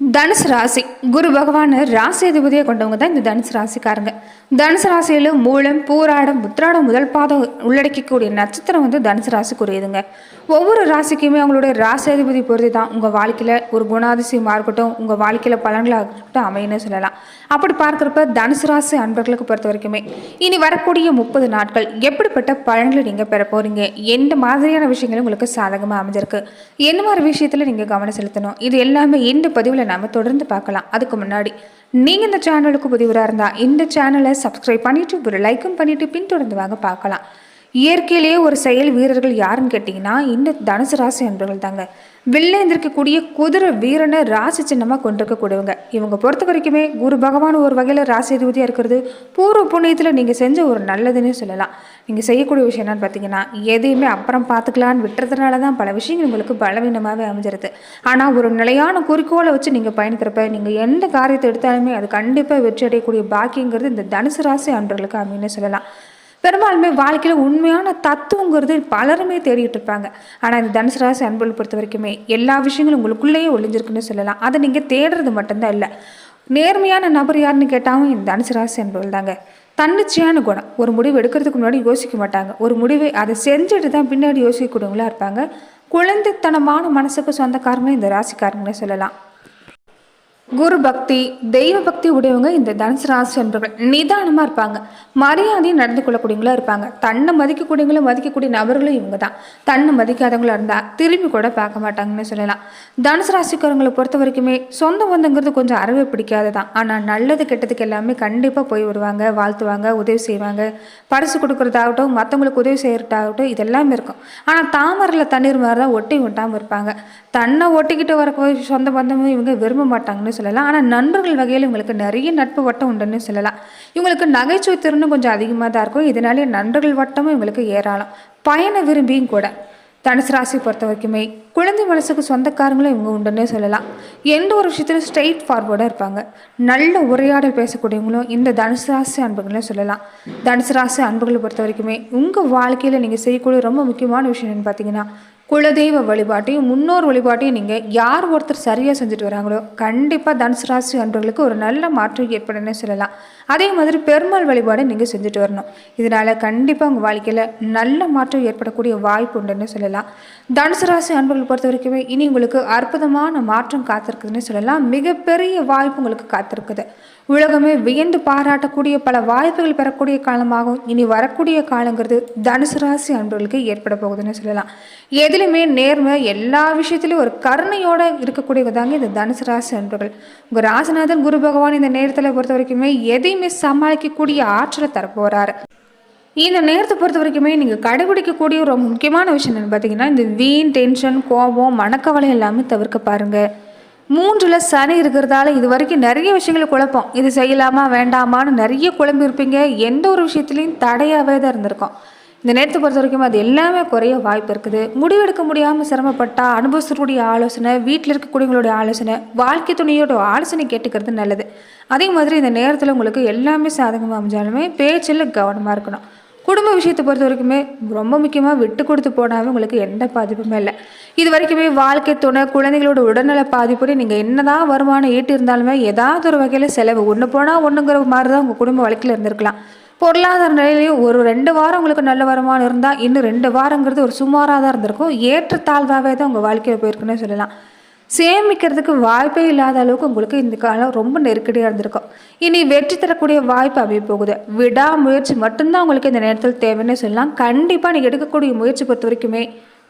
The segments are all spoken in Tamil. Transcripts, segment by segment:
தனுசு ராசி. குரு பகவான் ராசி அதிபதியை கொண்டவங்க தான் இந்த தனுசு ராசிக்காரங்க. தனுசு ராசியில் மூலம் பூராடம் உத்திராடம் முதல் பாதம் உள்ளடக்கக்கூடிய நட்சத்திரம் வந்து தனுசு ராசிக்குரியதுங்க. ஒவ்வொரு ராசிக்குமே அவங்களுடைய ராசி அதிபதி பொறுத்து தான். உங்கள் வாழ்க்கையில் ஒரு குணாதிசயமாக இருக்கட்டும் உங்கள் வாழ்க்கையில் பலன்களாக இருக்கட்டும் அமையன்னு சொல்லலாம். அப்படி பார்க்குறப்ப தனுசு ராசி அன்பர்களுக்கு பொறுத்த வரைக்குமே இனி வரக்கூடிய முப்பது நாட்கள் எப்படிப்பட்ட பலன்களை நீங்கள் பெற போகிறீங்க எந்த மாதிரியான விஷயங்களும் உங்களுக்கு சாதகமாக அமைஞ்சிருக்கு? என்ன மாதிரி விஷயத்தில் நீங்கள் கவனம் செலுத்தணும்? இது எல்லாமே இந்த பதிவில் நாம் தொடர்ந்து பார்க்கலாம். அதுக்கு முன்னாடி நீங்கள் இந்த சேனலுக்கு புதிவராக இருந்தால் இந்த சேனலை சப்ஸ்கிரைப் பண்ணிவிட்டு ஒரு லைக்கும் பண்ணிவிட்டு பின்தொடர்ந்து வாங்க பார்க்கலாம். இயற்கையிலேயே ஒரு செயல் வீரர்கள் யாருன்னு கேட்டிங்கன்னா இந்த தனுசு ராசி அன்பர்கள் தாங்க வெளில குதிரை வீரனை ராசி சின்னமாக கொண்டிருக்கக்கூடியவங்க. இவங்க பொறுத்த வரைக்குமே குரு பகவான் ஒரு வகையில் ராசி அதிபதியாக இருக்கிறது. பூர்வ புண்ணியத்தில் நீங்கள் செஞ்ச ஒரு நல்லதுன்னு சொல்லலாம். நீங்கள் செய்யக்கூடிய விஷயம் என்னன்னு பார்த்தீங்கன்னா எதையுமே அப்புறம் பார்த்துக்கலான்னு விட்டுறதுனால தான் பல விஷயங்கள் உங்களுக்கு பலவீனமாகவே அமைஞ்சிருது. ஆனால் ஒரு நிலையான குறிக்கோளை வச்சு நீங்கள் பயணிக்கிறப்ப நீங்கள் எந்த காரியத்தை எடுத்தாலுமே அது கண்டிப்பாக வெற்றி அடையக்கூடிய பாக்கியங்கிறது இந்த தனுசு ராசி அன்றர்களுக்கு அமைன்னு சொல்லலாம். பெரும்பாலுமே வாழ்க்கையில் உண்மையான தத்துவங்கிறது பலருமே தேடிட்டு இருப்பாங்க. ஆனால் இந்த தனுசு ராசி அன்புகள் பொறுத்த வரைக்குமே எல்லா விஷயங்களும் உங்களுக்குள்ளேயே ஒளிஞ்சிருக்குன்னு சொல்லலாம். அதை நீங்கள் தேடுறது மட்டும்தான் இல்லை. நேர்மையான நபர் யாருன்னு கேட்டாலும் இந்த தனுசு ராசி அன்புகள் தாங்க. தன்னிச்சையான குணம். ஒரு முடிவு எடுக்கிறதுக்கு முன்னாடி யோசிக்க மாட்டாங்க. ஒரு முடிவை அதை செஞ்சுட்டு தான் பின்னாடி யோசிக்கக்கூடியவங்களா இருப்பாங்க. குழந்தைத்தனமான மனசுக்கு சொந்தக்காரங்க இந்த ராசிக்காரங்கன்னு சொல்லலாம். குரு பக்தி தெய்வ பக்தி உடையவங்க இந்த தனுசு ராசி என்பவர்கள் நிதானமாக இருப்பாங்க. மரியாதையும் நடந்து கொள்ளக்கூடியவங்களா இருப்பாங்க. தன்னை மதிக்கக்கூடியவங்களும் மதிக்கக்கூடிய நபர்களும் இவங்க தான் தன்னை மதிக்காதவங்களா இருந்தால் திரும்பி கூட பார்க்க மாட்டாங்கன்னு சொல்லலாம். தனுசு ராசிக்காரங்களை பொறுத்த வரைக்குமே சொந்த பந்தங்கிறது கொஞ்சம் அறவே பிடிக்காது தான் ஆனால் நல்லது கெட்டதுக்கு எல்லாமே கண்டிப்பாக போய் வருவாங்க வாழ்த்துவாங்க உதவி செய்வாங்க. பரிசு கொடுக்குறதாகட்டும் மற்றவங்களுக்கு உதவி செய்கிறதாகட்டும் இதெல்லாமே இருக்கும். ஆனால் தாமரையில் தண்ணீர் மாதிரி தான் ஒட்டி ஒட்டாமல் இருப்பாங்க. தன்னை ஒட்டிக்கிட்டு வர சொந்த பந்தமும் இவங்க விரும்ப மாட்டாங்கன்னு சொல்லலாம். ஆனால் நண்பர்கள் வகையில் இவங்களுக்கு நிறைய நட்பு வட்டம் உண்டுன்னு சொல்லலாம். இவங்களுக்கு நகைச்சுவை திறனும் கொஞ்சம் அதிகமாக தான் இருக்கும். இதனாலே நண்பர்கள் வட்டமும் இவங்களுக்கு ஏராளம். பயண விரும்பியும் கூட. தனுசு ராசி பொறுத்த வரைக்குமே குழந்தை மனசுக்கு சொந்தக்காரங்களும் இவங்க உண்டுன்னே சொல்லலாம். எந்த ஒரு விஷயத்திலும் ஸ்ட்ரெயிட் ஃபார்வர்டாக இருப்பாங்க. நல்ல உரையாடல் பேசக்கூடியவங்களும் இந்த தனுசு ராசி அன்புகளும் சொல்லலாம். தனுசு ராசி அன்புகளை பொறுத்த வரைக்குமே உங்கள் வாழ்க்கையில் நீங்கள் செய்யக்கூடிய ரொம்ப முக்கியமான விஷயம் என்னன்னு பார்த்தீங்கன்னா குலதெய்வ வழிபாட்டையும் முன்னோர் வழிபாட்டையும் நீங்கள் யார் ஒருத்தர் சரியாக செஞ்சுட்டு வராங்களோ கண்டிப்பாக தனுசு ராசி அன்பர்களுக்கு ஒரு நல்ல மாற்றம் ஏற்படுன்னு சொல்லலாம். அதே மாதிரி பெருமாள் வழிபாடை நீங்கள் செஞ்சுட்டு வரணும். இதனால் கண்டிப்பாக உங்கள் வாழ்க்கையில் நல்ல மாற்றம் ஏற்படக்கூடிய வாய்ப்பு உண்டுன்னு சொல்லலாம். தனுசு ராசி அன்பர்கள் பொறுத்த வரைக்குமே இனி உங்களுக்கு அற்புதமான மாற்றம் காத்திருக்குதுன்னு சொல்லலாம். மிகப்பெரிய வாய்ப்பு உங்களுக்கு காத்திருக்குது. உலகமே வியந்து பாராட்டக்கூடிய பல வாய்ப்புகள் பெறக்கூடிய காலமாகும். இனி வரக்கூடிய காலங்கிறது தனுசு ராசி அன்பர்களுக்கு ஏற்பட போகுதுன்னு சொல்லலாம். எதுலையுமே நேர்மை எல்லா விஷயத்துலையும் ஒரு கருணையோடு இருக்கக்கூடியதாங்க இந்த தனுசு ராசி அன்பர்கள். உங்கள் ராசிநாதன் குரு பகவான் இந்த நேரத்தில் பொறுத்த வரைக்குமே எதையும் சமாளிக்கக்கூடிய ஆற்றலை தரப்போகிறாரு இந்த நேரத்தை பொறுத்த வரைக்குமே நீங்கள் கடைபிடிக்கக்கூடிய ஒரு முக்கியமான விஷயம் என்னென்னு பார்த்தீங்கன்னா இந்த வீண் டென்ஷன் கோபம் மனக்கவலை எல்லாமே தவிர்க்க பாருங்கள் மூன்றில் சனி இருக்கிறதால இது வரைக்கும் நிறைய விஷயங்கள் குழப்பம். இது செய்யலாமா வேண்டாமான்னு நிறைய குழம்பு இருப்பீங்க எந்த ஒரு விஷயத்துலையும் தடையாகவே தான் இருந்திருக்கும். இந்த நேரத்தை பொறுத்த வரைக்கும் அது எல்லாமே குறைய வாய்ப்பு இருக்குது. முடிவெடுக்க முடியாமல் சிரமப்பட்டால் அனுபவத்தினுடைய ஆலோசனை வீட்டில் இருக்கக்கூடியவங்களுடைய ஆலோசனை வாழ்க்கை துணையோட ஆலோசனை கேட்டுக்கிறது நல்லது. அதே மாதிரி இந்த நேரத்தில் உங்களுக்கு எல்லாமே சாதகமாக அமைஞ்சாலுமே பேச்சில் கவனமாக இருக்கணும். குடும்ப விஷயத்தை பொறுத்த வரைக்குமே ரொம்ப முக்கியமாக விட்டு கொடுத்து போனாவே உங்களுக்கு எந்த பாதிப்புமே இல்லை. இது வரைக்குமே வாழ்க்கை துணை குழந்தைகளோட உடல்நல பாதிப்புடைய நீங்கள் என்னதான் வருமானம் ஈட்டி இருந்தாலுமே ஏதாவது ஒரு வகையில் செலவு ஒன்று போனால் ஒன்றுங்கிற மாதிரி தான் உங்கள் குடும்ப வழக்கில் இருந்திருக்கலாம். பொருளாதார நிலையிலையும் ஒரு ரெண்டு வாரம் உங்களுக்கு நல்ல வருமானம் இருந்தால் இன்னும் ரெண்டு வாரங்கிறது ஒரு சுமாராக தான் இருந்திருக்கும். ஏற்றத்தாழ்வாகவே தான் உங்கள் வாழ்க்கையில் போயிருக்குன்னு சொல்லலாம். சேமிக்கிறதுக்கு வாய்ப்பே இல்லாத அளவுக்கு உங்களுக்கு இந்த காலம் ரொம்ப நெருக்கடியாக இருந்திருக்கும். இனி வெற்றி தரக்கூடிய வாய்ப்பு அமைய போகுது. விடாமுயற்சி மட்டும்தான் உங்களுக்கு இந்த நேரத்தில் தேவைன்னு சொல்லலாம். கண்டிப்பாக நீங்கள் எடுக்கக்கூடிய முயற்சி பொறுத்த வரைக்குமே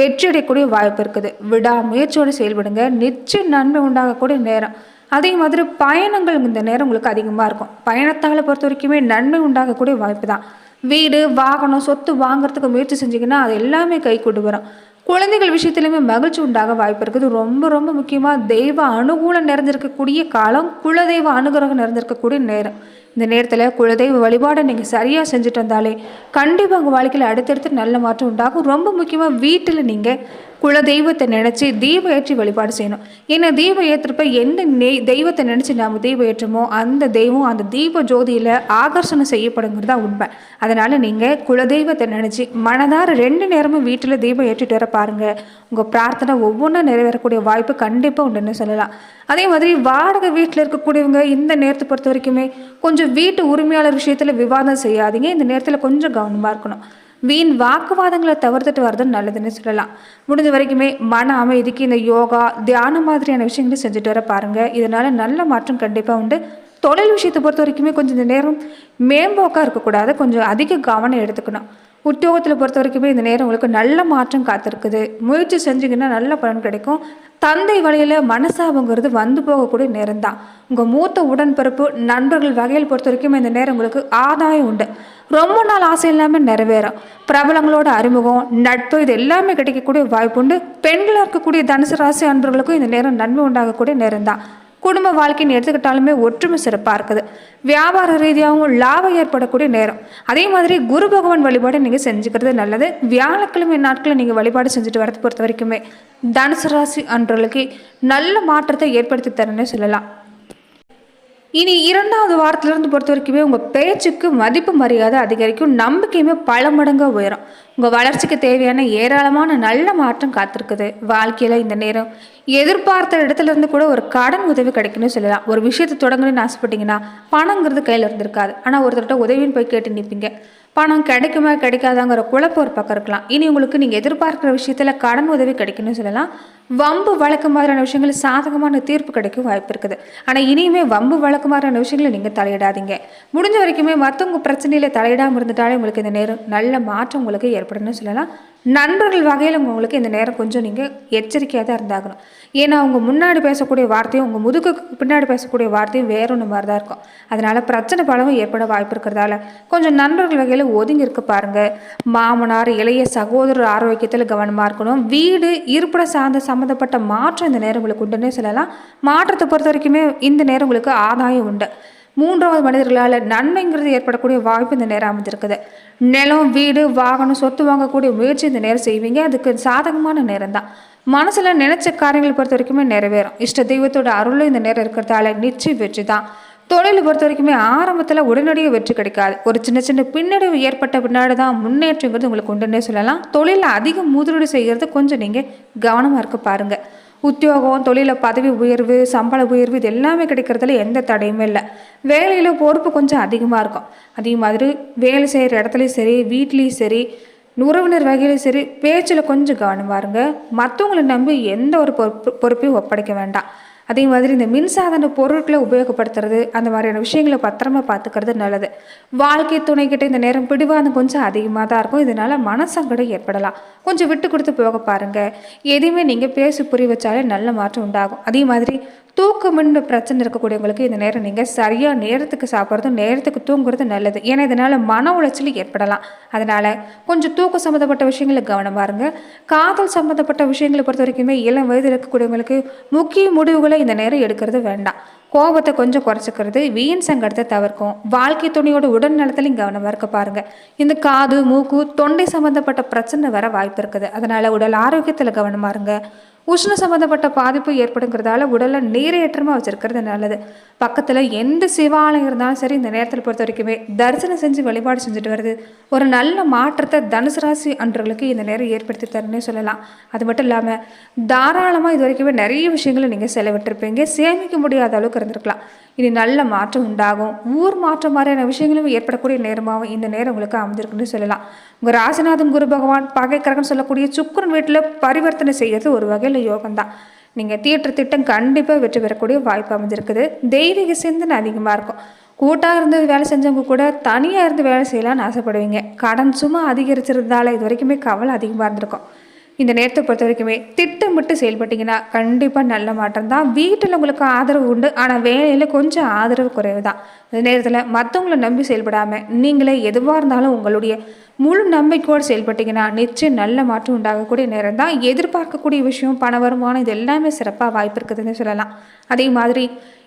வெற்றி அடையக்கூடிய வாய்ப்பு இருக்குது. விடாமுயற்சியோடு செயல்படுங்க. நிச்சயம் நன்மை உண்டாகக்கூடிய நேரம். அதே மாதிரி பயணங்கள் இந்த நேரம் உங்களுக்கு அதிகமாக இருக்கும். பயணத்தால் பொறுத்த வரைக்குமே நன்மை உண்டாகக்கூடிய வாய்ப்பு தான். வீடு வாகனம் சொத்து வாங்குறதுக்கு முயற்சி செஞ்சிங்கன்னா அது எல்லாமே கை கொண்டு வரும். குழந்தைகள் விஷயத்துலையுமே மகிழ்ச்சி உண்டாக வாய்ப்பு இருக்குது. ரொம்ப ரொம்ப முக்கியமாக தெய்வ அனுகூலம் நிறைஞ்சிருக்கக்கூடிய காலம் குலதெய்வ அனுகிரகம் நிறைஞ்சிருக்கக்கூடிய நேரம். இந்த நேரத்தில் குலதெய்வ வழிபாடை நீங்கள் சரியாக செஞ்சுட்டு வந்தாலே கண்டிப்பாக உங்கள் வாழ்க்கையில் அடுத்தடுத்து நல்ல மாற்றம் உண்டாகும். ரொம்ப முக்கியமாக வீட்டில் நீங்கள் குல தெய்வத்தை நினச்சி தீபம் ஏற்றி வழிபாடு செய்யணும். ஏன்னா தீப ஏற்றுறப்ப எந்த நெய் தெய்வத்தை நினச்சி நாம் தீப ஏற்றுமோ அந்த தெய்வம் அந்த தீப ஜோதியில் ஆகர்ஷணம் செய்யப்படுங்கிறது தான் உண்மை. அதனால் நீங்கள் குலதெய்வத்தை நினச்சி மனதார ரெண்டு நேரமும் வீட்டில் தீபம் ஏற்றிட்டு வர பாருங்கள் உங்கள் பிரார்த்தனை ஒவ்வொன்றும் நிறைவேறக்கூடிய வாய்ப்பு கண்டிப்பாக உண்டுன்னு சொல்லலாம். அதே மாதிரி வாடகை வீட்டில் இருக்கக்கூடியவங்க இந்த நேரத்தை பொறுத்த வரைக்குமே கொஞ்சம் வீட்டு உரிமையாளர் விஷயத்தில் விவாதம் செய்யாதீங்க. இந்த நேரத்தில் கொஞ்சம் கவனமாக இருக்கணும். வீண் வாக்குவாதங்களை தவிர்த்துட்டு வர்றது நல்லதுன்னு சொல்லலாம். முடிஞ்ச வரைக்குமே மன அமைதிக்கு இந்த யோகா தியானம் மாதிரியான விஷயங்களை செஞ்சுட்டு வர பாருங்கள் இதனால் நல்ல மாற்றம் கண்டிப்பாக உண்டு. தொழில் விஷயத்தை பொறுத்த வரைக்குமே கொஞ்சம் இந்த நேரம் மேம்போக்காக இருக்கக்கூடாது. கொஞ்சம் அதிக கவனம் எடுத்துக்கணும். உத்தியோகத்தில் பொறுத்த வரைக்குமே இந்த நேரம் உங்களுக்கு நல்ல மாற்றம் காத்திருக்குது. முயற்சி செஞ்சிங்கன்னா நல்ல பலன் கிடைக்கும். தந்தை வழியில் மனசாபங்கிறது வந்து போகக்கூடிய நேரம் தான் உங்கள் மூத்த உடன்பிறப்பு நண்பர்கள் வகையில் பொறுத்த வரைக்கும் இந்த நேரம் உங்களுக்கு ஆதாயம் உண்டு. ரொம்ப நாள் ஆசை இல்லாமல் நிறைவேறும். பிரபலங்களோட அறிமுகம் நட்பு இது எல்லாமே கிடைக்கக்கூடிய வாய்ப்பு உண்டு. பெண்களாக இருக்கக்கூடிய தனுசு ராசி அன்பர்களுக்கும் இந்த நேரம் நன்மை உண்டாகக்கூடிய நேரம் தான் குடும்ப வாழ்க்கைன்னு எடுத்துக்கிட்டாலுமே ஒற்றுமை சிறப்பாக இருக்குது. வியாபார ரீதியாகவும் லாபம் ஏற்படக்கூடிய நேரம். அதே மாதிரி குரு பகவான் வழிபாடு நீங்கள் செஞ்சுக்கிறது நல்லது. வியாழக்கிழமை நாட்களில் நீங்கள் வழிபாடு செஞ்சுட்டு வரது பொறுத்த வரைக்குமே தனுசு ராசி அன்றர்களுக்கு நல்ல மாற்றத்தை ஏற்படுத்தி தரேன்னு சொல்லலாம். இனி இரண்டாவது வாரத்திலிருந்து பொறுத்த வரைக்குமே உங்கள் பேச்சுக்கு மதிப்பு மரியாதை அதிகரிக்கும். நம்பிக்கையுமே பல மடங்காக உயரும். உங்கள் வளர்ச்சிக்கு தேவையான ஏராளமான நல்ல மாற்றம் காத்திருக்குது. வாழ்க்கையில் இந்த நேரம் எதிர்பார்த்த இடத்துல இருந்து கூட ஒரு கடன் உதவி கிடைக்குன்னு சொல்லலாம். ஒரு விஷயத்தை தொடங்கணும்னு ஆசைப்பட்டீங்கன்னா பணங்கிறது கையில் இருந்திருக்காது. ஆனால் ஒருத்தர்கிட்ட உதவின்னு போய் கேட்டு நிற்பீங்க பணம் கிடைக்குமா கிடைக்காதாங்கிற குழப்பம் ஒரு பக்கம் இருக்கலாம். இனி உங்களுக்கு நீங்கள் எதிர்பார்க்குற விஷயத்தில் கடன் உதவி கிடைக்குன்னு சொல்லலாம். வம்பு வழக்கு மாதிரியான விஷயங்கள் சாதகமான தீர்ப்பு கிடைக்கும் வாய்ப்பு இருக்குது. ஆனால் இனியுமே வம்பு வழக்கு மாதிரியான விஷயங்களை நீங்கள் தலையிடாதீங்க. முடிஞ்ச வரைக்குமே மற்றவங்க பிரச்சனையில் தலையிடாமல் இருந்துட்டாலே உங்களுக்கு இந்த நேரம் நல்ல மாற்றம் உங்களுக்கு ஏற்படும்னு சொல்லலாம். நண்பர்கள் வகையில் உங்களுக்கு இந்த நேரம் கொஞ்சம் நீங்கள் எச்சரிக்கையாக தான் இருந்தாகணும். ஏன்னா அவங்க முன்னாடி பேசக்கூடிய வார்த்தையும் உங்கள் முதுகுக்கு பின்னாடி பேசக்கூடிய வார்த்தையும் வேற ஒன்று மாதிரி தான் இருக்கும். அதனால் பிரச்சனை பலவும் ஏற்பட வாய்ப்பு இருக்கிறதால கொஞ்சம் நண்பர்கள் வகையில் ஒதுங்கி இருக்க பாருங்கள் மாமனார் இளைய சகோதரர் ஆரோக்கியத்தில் கவனமாக இருக்கணும். வீடு இருப்பிட சார்ந்த சம்மந்தப்பட்ட மாற்றம் இந்த நேரம் உங்களுக்கு உண்டுன்னே சொல்லலாம். மாற்றத்தை பொறுத்த வரைக்குமே இந்த நேரம் உங்களுக்கு ஆதாயம் உண்டு. மூன்றாவது மனிதர்களால் நன்மைங்கிறது ஏற்படக்கூடிய வாய்ப்பு இந்த நேரம் அமைஞ்சிருக்குது. நிலம் வீடு வாகனம் சொத்து வாங்கக்கூடிய முயற்சி இந்த நேரம் செய்வீங்க. அதுக்கு சாதகமான நேரம் தான். மனசில் நினைச்ச காரியங்களை பொறுத்த வரைக்குமே நிறைவேறும். இஷ்ட தெய்வத்தோட அருளும் இந்த நேரம் இருக்கிறதால நிச்சயம் வெற்றி தான். தொழிலை பொறுத்த வரைக்குமே ஆரம்பத்தில் உடனடியாக வெற்றி கிடைக்காது. ஒரு சின்ன சின்ன பின்னடைவு ஏற்பட்ட பின்னாடி தான் முன்னேற்றங்கிறது உங்களுக்கு உண்டுன்னே சொல்லலாம். தொழிலில் அதிக முதலீடு செய்கிறது கொஞ்சம் நீங்கள் கவனமாக இருக்க பாருங்கள் உத்தியோகம் தொழிலில் பதவி உயர்வு சம்பள உயர்வு இது எல்லாமே கிடைக்கிறதுல எந்த தடையுமே இல்லை. வேலையில் பொறுப்பு கொஞ்சம் அதிகமாக இருக்கும். அதே மாதிரி வேலை செய்கிற இடத்துலையும் சரி வீட்லேயும் சரி உறவினர் வகையிலும் சரி பேச்சில் கொஞ்சம் கவனமாக இருங்க மற்றவங்களை நம்பி எந்த ஒரு பொறுப்பு பொறுப்பையும் ஒப்படைக்க வேண்டாம். அதே மாதிரி இந்த மின்சாதன பொருட்களை உபயோகப்படுத்துறது அந்த மாதிரியான விஷயங்களை பத்திரமா பார்த்துக்கிறது நல்லது. வாழ்க்கை துணைக்கிட்ட இந்த நேரம் பிடிவாதம் கொஞ்சம் அதிகமாக தான் இருக்கும். இதனால மனசங்கடம் ஏற்படலாம். கொஞ்சம் விட்டு கொடுத்து போக பாருங்க. எதையுமே நீங்கள் பேசி புரிய வச்சாலே நல்ல மாற்றம் உண்டாகும். அதே மாதிரி தூக்கமின்மை பிரச்சனை இருக்கக்கூடியவங்களுக்கு இந்த நேரம் நீங்கள் சரியாக நேரத்துக்கு சாப்பிட்றதும் நேரத்துக்கு தூங்குறது நல்லது. ஏன்னா இதனால் மன உளைச்சல் ஏற்படலாம். அதனால் கொஞ்சம் தூக்கம் சம்மந்தப்பட்ட விஷயங்களை கவனமாக இருங்க. காதல் சம்மந்தப்பட்ட விஷயங்களை பொறுத்த வரைக்குமே இளம் வயதில் இருக்கக்கூடியவங்களுக்கு முக்கிய முடிவுகளை இந்த நேரம் எடுக்கிறது வேண்டாம். கோபத்தை கொஞ்சம் குறைச்சிக்கிறது வீண் சங்கடத்தை தவிர்க்கும் வாழ்க்கை துணையோட உடல் நலத்திலையும் கவனமாக இருக்க பாருங்கள் இந்த காது மூக்கு தொண்டை சம்மந்தப்பட்ட பிரச்சனை வர வாய்ப்பு இருக்குது. அதனால் உடல் ஆரோக்கியத்தில் கவனமாக இருங்க. உஷ்ண சம்மந்தப்பட்ட பாதிப்பு ஏற்படுங்கிறதால உடலை நீரேற்றமாக வச்சுருக்கிறது நல்லது. பக்கத்தில் எந்த சிவாலயம் இருந்தாலும் சரி இந்த நேரத்தில் பொறுத்த வரைக்குமே தரிசனம் செஞ்சு வழிபாடு செஞ்சுட்டு வருது. ஒரு நல்ல மாற்றத்தை தனுசு ராசி அன்றர்களுக்கு இந்த நேரம் ஏற்படுத்தி தரணும்னு சொல்லலாம். அது மட்டும் இல்லாமல் தாராளமாக இது வரைக்குமே நிறைய விஷயங்களை நீங்கள் செலவிட்டிருப்பீங்க. சேமிக்க முடியாத அளவுக்கு இருந்திருக்கலாம். இது நல்ல மாற்றம் உண்டாகும். ஊர் மாற்றம் மாதிரியான விஷயங்களும் ஏற்படக்கூடிய நேரமாகவும் இந்த நேரம் உங்களுக்கு அமைஞ்சிருக்குன்னு சொல்லலாம். உங்கள் ராசிநாதன் குரு பகவான் பகைக்கரகன் சொல்லக்கூடிய சுக்கரன் வீட்டில் பரிவர்த்தனை செய்கிறது ஒரு வகையில் யோகம் தான் நீங்கள் தீட்டுற திட்டம் கண்டிப்பாக வெற்றி பெறக்கூடிய வாய்ப்பு அமைஞ்சிருக்குது. தெய்வீக சிந்தனை அதிகமாக இருக்கும். கூட்டாக இருந்து வேலை செஞ்சவங்க கூட தனியாக இருந்து வேலை செய்யலாம்னு ஆசைப்படுவீங்க. கடன் சும்மா அதிகரிச்சிருந்தால இது வரைக்குமே கவலை அதிகமாக இருந்திருக்கும். இந்த நேரத்தை பொறுத்த வரைக்குமே திட்டமிட்டு செயல்பட்டீங்கன்னா கண்டிப்பாக நல்ல மாற்றம் தான். வீட்டில் உங்களுக்கு ஆதரவு உண்டு. ஆனால் வேலையில் கொஞ்சம் ஆதரவு குறைவு தான் இந்த நேரத்தில் மற்றவங்கள நம்பி செயல்படாமல் நீங்களே எதுவாக இருந்தாலும் உங்களுடைய முழு நம்பிக்கையோடு செயல்பட்டீங்கன்னா நிச்சயம் நல்ல மாற்றம் உண்டாகக்கூடிய நேரம் தான். எதிர்பார்க்கக்கூடிய விஷயம் பண வருமானம் இது எல்லாமே சிறப்பாக வாய்ப்பு இருக்குதுன்னு சொல்லலாம். அதே மாதிரி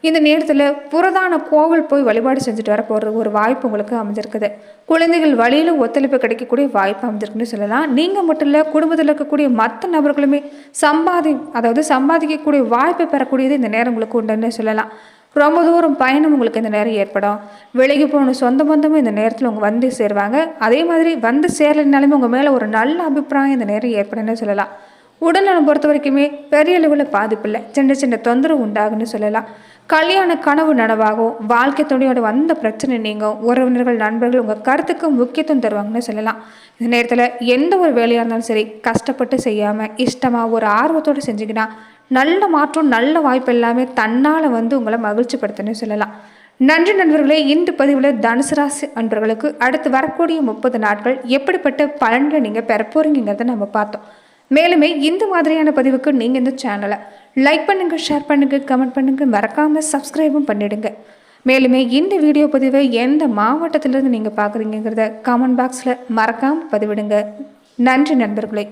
இந்த நேரத்தில் புரதான கோவில் போய் வழிபாடு செஞ்சுட்டு வர போகிற ஒரு வாய்ப்பு உங்களுக்கு அமைஞ்சிருக்குது. குழந்தைகள் வழியில் ஒத்துழைப்பு கிடைக்கக்கூடிய வாய்ப்பு அமைஞ்சிருக்குன்னு சொல்லலாம். நீங்கள் மட்டும் இல்லை குடும்பத்தில் இருக்கக்கூடிய மற்ற நபர்களுமே சம்பாதி அதாவது சம்பாதிக்கக்கூடிய வாய்ப்பை பெறக்கூடியது இந்த நேரம் உங்களுக்கு உண்டுன்னு சொல்லலாம். ரொம்ப தூரம் பயணம் உங்களுக்கு இந்த நேரம் ஏற்படும். விலகி போன சொந்த பந்தமும் இந்த நேரத்தில் உங்கள் வந்து சேருவாங்க. அதே மாதிரி வந்து சேரலைனாலுமே உங்கள் மேலே ஒரு நல்ல அபிப்பிராயம் இந்த நேரம் ஏற்படும்னு சொல்லலாம். உடல்நலம் பொறுத்த வரைக்குமே பெரிய அளவில் பாதிப்பு இல்லை. சின்ன சின்ன தொந்தரவு உண்டாகுன்னு சொல்லலாம். கல்யாண கனவு நனவாகும். வாழ்க்கை துணையோட வந்த பிரச்சனை நீங்கள் உறவினர்கள் நண்பர்கள் உங்கள் கருத்துக்கு முக்கியத்துவம் தருவாங்கன்னு சொல்லலாம். இந்த நேரத்தில் எந்த ஒரு வேலையாக இருந்தாலும் சரி கஷ்டப்பட்டு செய்யாமல் இஷ்டமாக ஒரு ஆர்வத்தோடு செஞ்சிங்கன்னா நல்ல மாற்றம் நல்ல வாய்ப்பு எல்லாமே தன்னால் வந்து உங்களை மகிழ்ச்சிப்படுத்தணும்னு சொல்லலாம். நன்றி நண்பர்களே இந்த பதிவில் தனுசு ராசி அன்பர்களுக்கு அடுத்து வரக்கூடிய முப்பது நாட்கள் எப்படிப்பட்ட பலன்களை நீங்கள் பெற நம்ம பார்த்தோம். மேலுமே இந்த மாதிரியான பதிவுக்கு நீங்கள் இந்த சேனலை லைக் பண்ணுங்கள் ஷேர் பண்ணுங்கள் கமெண்ட் பண்ணுங்கள் மறக்காமல் சப்ஸ்கிரைபும் பண்ணிடுங்க. மேலுமே இந்த வீடியோ பதிவை எந்த மாவட்டத்திலிருந்து நீங்கள் பார்க்குறீங்கிறத கமெண்ட் பாக்ஸில் மறக்காமல் பதிவிடுங்க. நன்றி நண்பர்களே.